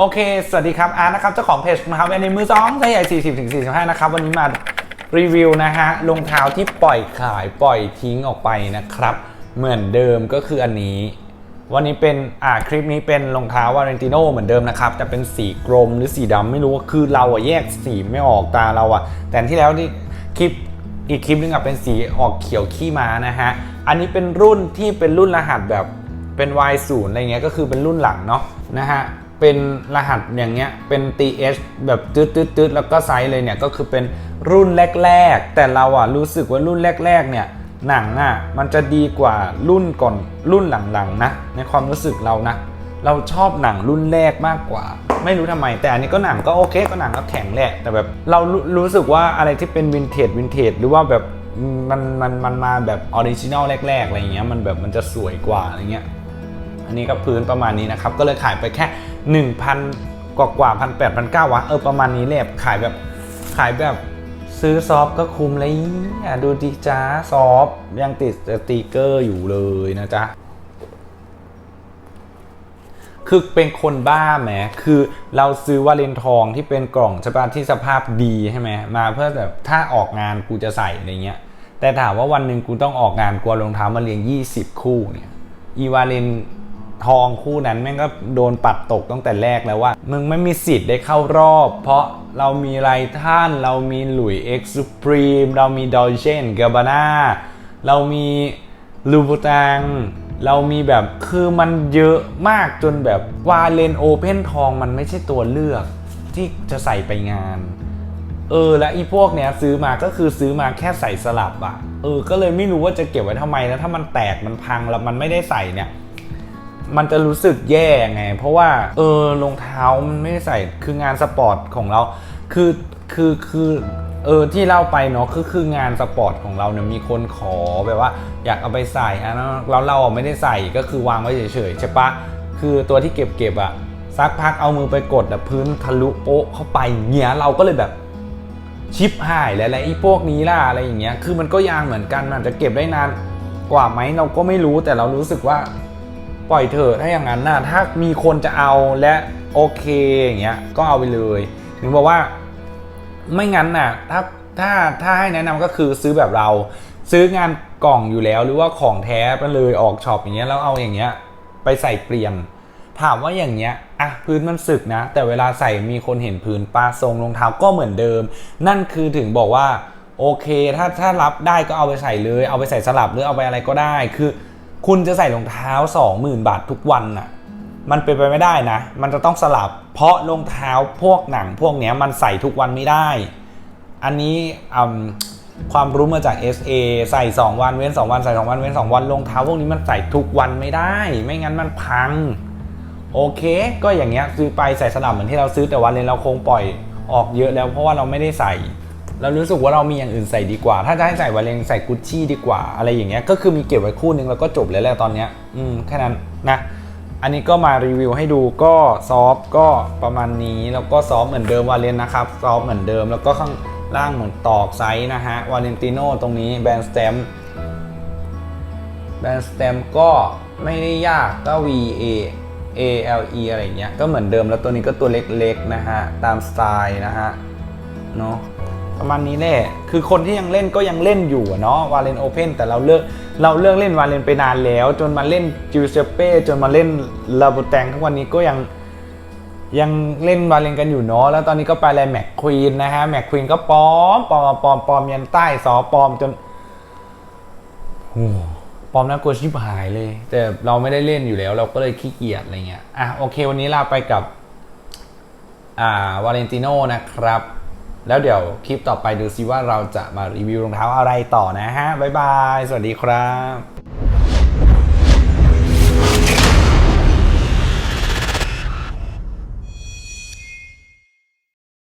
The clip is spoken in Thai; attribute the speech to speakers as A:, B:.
A: โอเค สวัสดีครับอาร์ตนะครับ เจ้าของเพจนะครับในมือสองไซส์ใหญ่40ถึง45 นะครับ วันนี้มารีวิวนะฮะรองเท้าที่ปล่อยขายปล่อยทิ้งออกไปนะครับ เหมือนเดิมก็คืออันนี้ วันนี้เป็นอ่าคลิปนี้เป็นรองเท้าวาเลนติโนเหมือนเดิมนะครับ แต่เป็นสีกรมหรือสีดำไม่รู้ว่าคือเราอะแยกสีไม่ออกตาเราอะแต่ที่แล้วที่คลิปอีกคลิปนึงอะเป็นสีออกเขียวขี้ม้านะฮะอันนี้เป็นรุ่นที่เป็นรุ่นรหัสแบบเป็น Y0 อะไรเงี้ยก็คือเป็นรุ่นหลังเนาะนะฮะ เป็นรหัสอย่างเงี้ยเป็น TH แบบตืดตืดตืดแล้วก็ไซส์เลยเนี่ยก็คือเป็นรุ่นแรก ๆ แต่เราอะรู้สึกว่ารุ่นแรก ๆ เนี่ยหนังอะมันจะดีกว่ารุ่นก่อนรุ่นหลังๆนะในความรู้สึกเรานะ เราชอบหนังรุ่นแรกมากกว่า ไม่รู้ทำไม แต่อันนี้ก็หนังก็โอเคก็หนังก็แข็งแหละแต่แบบเรารู้รู้สึกว่าอะไรที่เป็นวินเทจวินเทจหรือว่าแบบมันมันมันมาแบบออริจินอลแรกๆอะไรเงี้ยมันแบบมันจะสวยกว่าอะไรเงี้ยอันนี้ก็พื้นประมาณนี้นะครับก็เลยขายไปแค่ 1,000 กว่ากว่าพันแปดพันเก้าวะเออประมาณนี้แหละขายแบบขายแบบซื้อซอฟต์ก็คุ้มเลยอะดูดิจ้าซอฟต์ยังติดสติกเกอร์อยู่เลยนะจ๊ะคือเป็นคนบ้าแหมคือเราซื้อวาเลนทองที่เป็นกล่องใช่ปะที่สภาพดีใช่ไหมมาเพื่อแบบถ้าออกงานกูจะใส่อะไรเงี้ย แต่ถามว่าวันหนึ่งกูต้องออกงานกลัวรองเท้ามาเรียง 20 คู่เนี่ยอีวาเลน ทองคู่นั้นแม่งก็โดนปัดตกตั้งแต่แรกแล้วว่า มึงไม่มีสิทธิ์ได้เข้ารอบ เพราะเรามีไรท่านเรามีหลุยเอ็กซ์ p พรีมเรามีดอยเชนเกบาน่าเรามีลูบูตังเรามีแบบคือมันเยอะมากจนแบบวาเลนโอเพนทองมันไม่ใช่ตัวเลือกที่จะใส่ไปงาน เออ และอีพวกเนี้ยซื้อมาก็คือซื้อมาแค่ใส่สลับอะเออ ก็เลยไม่รู้ว่าจะเก็บไว้ทำไมแล้วถ้ามันแตกมันพังแล้วมันไม่ได้ใส่เนี่ย มันจะรู้สึกแย่ไง เพราะว่าเออรองเท้ามันไม่ได้ใส่คืองานสปอร์ตของเรา คือคือคือเออที่เล่าไปเนาะคือคืองานสปอร์ตของเราเนี่ยมีคนขอแบบว่าอยากเอาไปใส่อะแล้วเราไม่ได้ใส่ก็คือวางไว้เฉยๆใช่ปะคือตัวที่เก็บเก็บอะสักพักเอามือไปกดอะพื้นทะลุโป๊ะเข้าไปเงี้ยเราก็เลยแบบชิปหายแล้วและไอ้พวกนี้ล่ะอะไรอย่างเงี้ยคือมันก็ยางเหมือนกันมันจะเก็บได้นานกว่าไหมเราก็ไม่รู้แต่เรารู้สึกว่า ปล่อยเถอะถ้าอย่างนั้นน่ะถ้ามีคนจะเอาและโอเคอย่างเงี้ยก็เอาไปเลย ถึงบอกว่า ไม่งั้นน่ะ ถ้าถ้าถ้าให้แนะนำก็คือซื้อแบบเรา ซื้องานกล่องอยู่แล้ว หรือว่าของแท้ไปเลยออกช็อปอย่างเงี้ยแล้วเอาอย่างเงี้ย ไปใส่เปลี่ยน ถามว่าอย่างเงี้ยอะพื้นมันสึกนะ แต่เวลาใส่มีคนเห็นพื้นปลาทรงรองเท้าก็เหมือนเดิม นั่นคือถึงบอกว่าโอเค ถ้าถ้ารับได้ก็เอาไปใส่เลย เอาไปใส่สลับหรือเอาไปอะไรก็ได้ คือ คุณจะใส่รองเท้า 20,000 บาททุกวันน่ะมันเป็นไปไม่ได้นะ มันจะต้องสลับ เพราะรองเท้าพวกหนังพวกเนี้ยมันใส่ทุกวันไม่ได้ อันนี้ความรู้มาจาก SA ใส่ 2 วันเว้น 2 วันใส่ 2 วันเว้น 2 วันรองเท้าพวกนี้มันใส่ทุกวันไม่ได้ ไม่งั้นมันพัง โอเค ก็อย่างเงี้ยซื้อไปใส่สลับเหมือนที่เราซื้อแต่วันนี้เราคงปล่อยออกเยอะแล้วเพราะว่าเราไม่ได้ใส่ เรารู้สึกว่าเรามีอย่างอื่นใส่ดีกว่า ถ้าจะให้ใส่วาเลนใส่กุชชี่ดีกว่า อะไรอย่างเงี้ย ก็คือมีเก็บไว้คู่นึงแล้วก็จบเลยแหละตอนเนี้ย อืมแค่นั้นนะ อันนี้ก็มารีวิวให้ดูก็ซอฟก็ประมาณนี้แล้วก็ซอฟเหมือนเดิมวาเลนนะครับซอฟเหมือนเดิมแล้วก็ข้างล่างเหมือนตอกไซส์นะฮะวาเลนติโนตรงนี้แบรนด์สแตมแบรนด์สแตมก็ไม่ได้ยากก็ V A A L E อะไรอย่างเงี้ยก็เหมือนเดิมแล้วตัวนี้ก็ตัวเล็กๆนะฮะตามสไตล์นะฮะเนาะ ประมาณนี้แหละ คือคนที่ยังเล่นก็ยังเล่นอยู่เนาะวาเลนโอเพนแต่เราเลิกเราเลิกเล่นวาเลนไปนานแล้ว จนมาเล่นจิวเซเป้จนมาเล่นลาบูแตงทุกวันนี้ก็ยังยังเล่นวาเลนกันอยู่เนาะแล้วตอนนี้ก็ไปอะไรแม็กควีนนะฮะแม็กควีนก็ปลอมปลอมปลอมปลอมยันใต้ซอปลอมจนปลอมน่ากลัวชิบหายเลย แต่เราไม่ได้เล่นอยู่แล้ว เราก็เลยขี้เกียจอะไรเงี้ยอะโอเค วันนี้ลาไปกับอ่าวาเลนติโนนะครับ แล้วเดี๋ยวคลิปต่อไปดูซิว่าเราจะมารีวิวรองเท้าอะไรต่อนะฮะบ๊ายบาย สวัสดีครับ